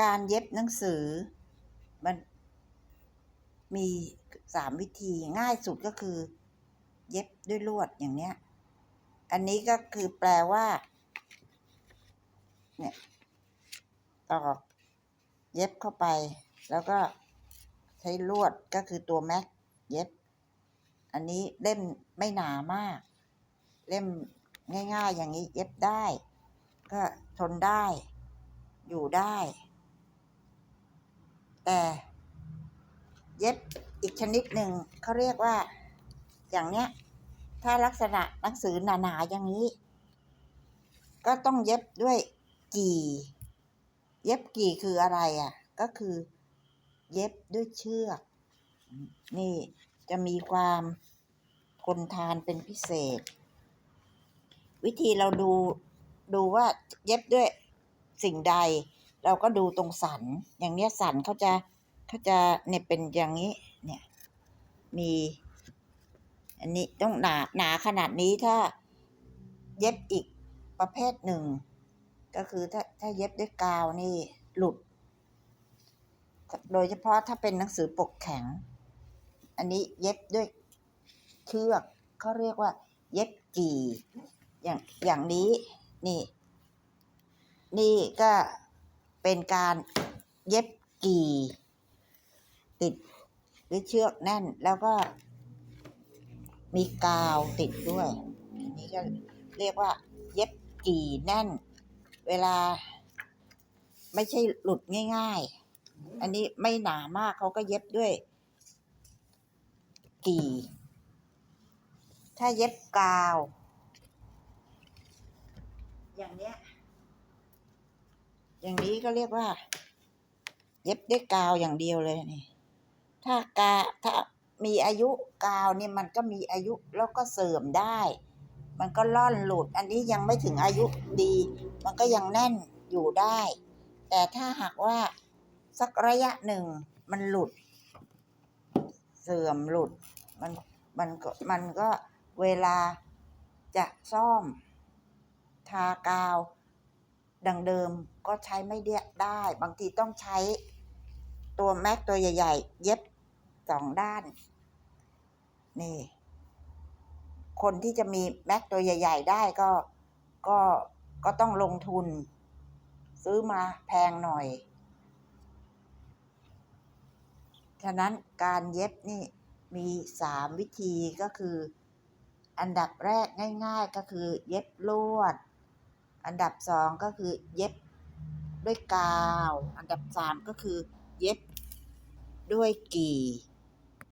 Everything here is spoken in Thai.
การเย็บหนังสือ มันมีสามวิธีง่ายสุดก็คือ เย็บด้วยลวดอย่างเนี้ย อันนี้ก็คือแปลว่า เนี่ยตอกเย็บเข้าไป แล้วก็ใช้ลวดก็คือตัวแม็กเย็บ อันนี้เล่มไม่หนามาก เล่มง่าย ๆ อย่างนี้เย็บได้ ก็ทนได้ อยู่ได้ แต่เย็บอีกชนิดหนึ่งเขาเรียกว่า อย่างเนี้ย ถ้าลักษณะหนังสือหนาๆอย่างนี้ ก็ต้องเย็บด้วยกี่ เย็บกี่คืออะไรอะ ก็คือ เย็บด้วยเชือก นี่จะมีความทนทานเป็นพิเศษ วิธีเราดูดูว่าเย็บด้วยสิ่งใด เราก็ดูตรงสัน อย่างเนี้ยสันเขาจะเขาจะเนี่ยเป็นอย่างนี้ เนี่ย มี อันนี้ต้องหนาหนาขนาดนี้ถ้าเย็บอีกประเภทหนึ่ง ก็คือถ้าถ้าเย็บด้วยกาวนี่หลุด โดยเฉพาะถ้าเป็นหนังสือปกแข็ง อันนี้เย็บด้วยเชือกเขาเรียกว่า เย็บกี่ อย่างอย่างนี้ นี่ นี่ก็ เป็นการเย็บกี่ ติดด้วยเชือกแน่นแล้วก็ มีกาวติดด้วยอันนี้ก็เรียกว่า เย็บกี่แน่น เวลา ไม่ใช่หลุดง่าย ๆ อันนี้ไม่หนามากเขาก็เย็บด้วย กี่ ถ้าเย็บกาว อย่างเนี้ย อย่างนี้ก็เรียกว่า เย็บด้วยกาวอย่างเดียวเลยนี่ ถ้ากาถ้ามีอายุกาวเนี่ยมันก็มีอายุแล้วก็เสื่อมได้ มันก็ล่อนหลุด อันนี้ยังไม่ถึงอายุดี มันก็ยังแน่นอยู่ได้ แต่ถ้าหากว่าสักระยะหนึ่งมันหลุด เสื่อมหลุด มันมันก็มันก็เวลาจะซ่อม ทากาว ดังเดิมก็ใช้ไม่ได้ดบางทีต้องใช้ตัวแม็กตัวใหญ่ ๆ เย็บสองด้าน นี่ คนที่จะมีแม็กตัวใหญ่ ๆ ได้ก็ก็ก็ต้องลงทุน ซื้อมาแพงหน่อย ฉะนั้นการเย็บนี่มีสามวิธีก็คือ อันดับแรกง่าย ๆ ก็คือเย็บลวด อันดับสองก็คือเย็บด้วยกาว อันดับสามก็คือเย็บด้วยกี่